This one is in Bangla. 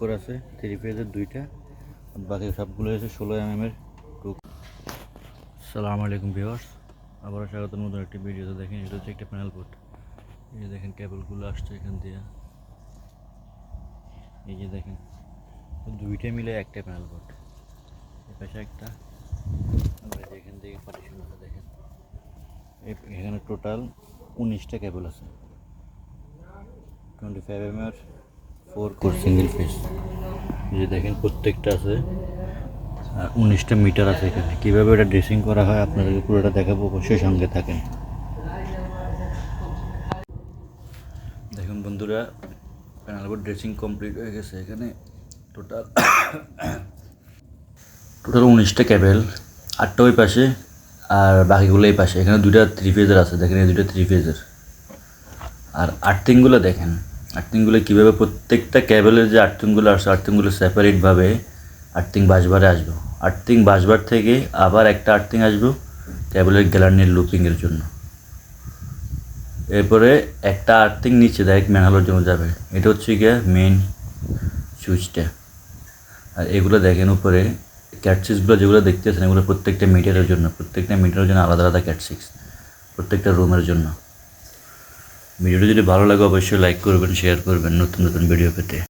করে আছে থ্রি ফেজের দুইটা। বাকি সবগুলো হচ্ছে ষোলো এম এর টু সালাম আলাইকুম ভিওয়ার্স আবারও স্বাগত নতুন একটি ভিডিওতে দেখেন, এটা হচ্ছে একটা প্যানেল বোর্ড এই যে দেখেন কেবলগুলো আসছে এখান দিয়ে। এই যে দেখেন, দুইটা মিলে একটা প্যানেল বোর্ড পাশে একটা। আবার এখান থেকে পার্টিশন দেখেন এখানে টোটাল উনিশটা কেবল আছে। টোয়েন্টি ফাইভ এম এর ফোর কোর সিঙ্গেল ফেস যে দেখেন প্রত্যেকটা আছে। উনিশটা মিটার আছে এখানে। কীভাবে এটা ড্রেসিং করা হয় আপনাদেরকে পুরোটা দেখাবো, অবশ্যই সঙ্গে থাকেন। দেখুন বন্ধুরা প্যানেল বোর্ড ড্রেসিং কমপ্লিট হয়ে গেছে এখানে। টোটাল টোটাল উনিশটা ক্যাবেল আটটা ওই পাশে আর বাকিগুলো এই পাশে। এখানে দুইটা থ্রি ফেজের আছে। দেখেন এই দুইটা থ্রি ফেজের আর আর্থিংগুলো দেখেন। আর্থিংগুলো কীভাবে প্রত্যেকটা ক্যাবেলের যে আর্থিংগুলো আসছে আর্থিংগুলো সেপারেটভাবে আর্থিং বাসবারে আসবে। আর্থিং বাসবার থেকে আবার একটা আর্থিং আসবে ক্যাবেলের গ্যালার্নির লুপিংয়ের জন্য। এরপরে একটা আর্থিং নিচে ডাইরেক্ট ম্যানহোলের জন্য যাবে। এটা হচ্ছে গিয়ে মেন সুইচটা আর এগুলো দেখেন উপরে ক্যাটসিক্সগুলো যেগুলো দেখতেছেন এগুলো প্রত্যেকটা মিটারের জন্য, প্রত্যেকটা মিটারের জন্য আলাদা আলাদা ক্যাটসিক্স প্রত্যেকটা রুমের জন্য। ভিডিওটি যদি ভালো লাগে অবশ্যই লাইক করবেন শেয়ার করবেন নতুন নতুন ভিডিও পেতে।